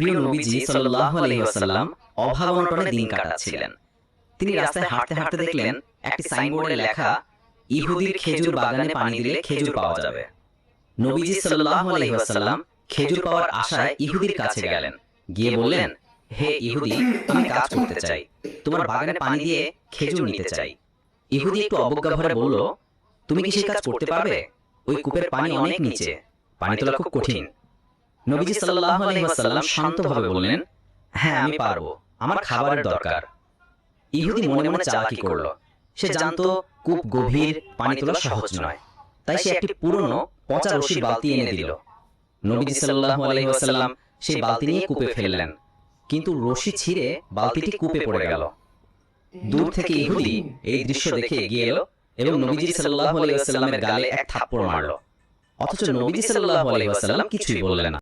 প্রিয় নবীজি সাল্লাল্লাহু আলাইহি ওয়াসাল্লাম অভাব অনটনে দিন কাটাচ্ছিলেন। তিনি রাস্তায় হাঁটতে হাঁটতে দেখলেন একটি সাইনবোর্ডে লেখা ইহুদির খেজুর বাগানে পানি দিলে খেজুর পাওয়া যাবে। নবীজি সাল্লাল্লাহু আলাইহি ওয়াসাল্লাম খেজুর পাওয়ার আশায় ইহুদির কাছে গেলেন। গিয়ে বললেন হে ইহুদি আমি কাজ করতে চাই। তোমার বাগানে পানি দিয়ে খেজুর নিতে চাই। ইহুদি একটু অবজ্ঞা ভরে বলল তুমি কি সেই কাজ করতে পারবে? ওই কূপের পানি অনেক নিচে। পানি তোলা খুব কঠিন নবীজি সাল্লাল্লাহু আলাইহি ওয়াসাল্লাম শান্তভাবে বললেন হ্যাঁ আমি পারব। আমার খাবারের দরকার। ইহুদি মনে মনে চালাকি করল। সে জানতো কূপ গভীর পানি তোলা সহজ নয়। তাই সে একটি পুরনো পচা রশির বালতি এনে দিল। নবীজি সাল্লাল্লাহু আলাইহি ওয়াসাল্লাম সেই বালতি নিয়ে কূপে ফেললেন। কিন্তু রশি ছিঁড়ে বালতিটি কূপে পড়ে গেল। দূর থেকে ইহুদি এই দৃশ্য দেখে এগিয়ে এলো এবং নবীজি সাল্লাল্লাহু আলাইহি ওয়াসাল্লামের গালে এক থাপ্পড় মারলো অথচ নবীজি সাল্লাল্লাহু আলাইহি ওয়াসাল্লাম কিছুই বললেন না